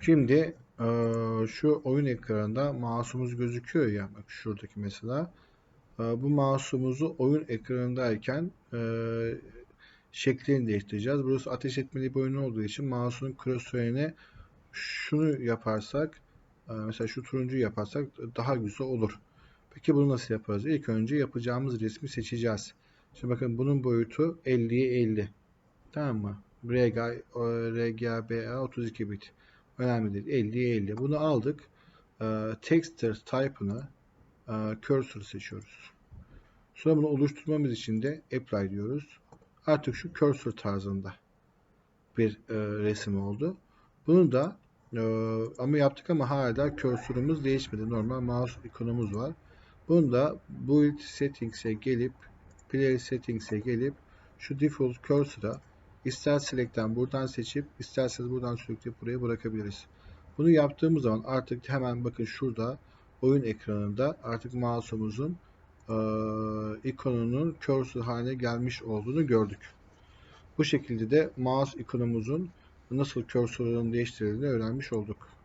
Şimdi eee, şu oyun ekranında mouse'umuz gözüküyor ya bak şuradaki mesela. Eee, bu mouse'umuzu oyun ekranındayken eee şeklini değiştireceğiz. Burası ateş etmeli bir oyun olduğu için mouse'un cursörüne şunu yaparsak eee, mesela şu turuncu yaparsak daha güzel olur. Peki bunu nasıl yaparız? İlk önce yapacağımız resmi seçeceğiz. Şimdi bakın bunun boyutu 50'ye 50. Tamam mı? RG, RGBA 32 bit. Önemli değil. 50'ye 50. Bunu aldık. Ee, texture type'ını e, cursor seçiyoruz. Sonra bunu oluşturmamız için de apply diyoruz. Artık şu cursor tarzında bir e, resim oldu. Bunu da e, ama yaptık ama hala cursor'ımız değişmedi. Normal mouse ikonumuz var. Bunu da build settings'e gelip player settings'e gelip şu default cursor'a ister select'ten buradan seçip isterseniz buradan sürükleyip buraya bırakabiliriz. Bunu yaptığımız zaman artık hemen bakın şurada oyun ekranında artık mouse'umuzun eee, ikonunun cursor haline gelmiş olduğunu gördük. Bu şekilde de mouse ikonumuzun nasıl cursor'ın değiştirildiğini öğrenmiş olduk.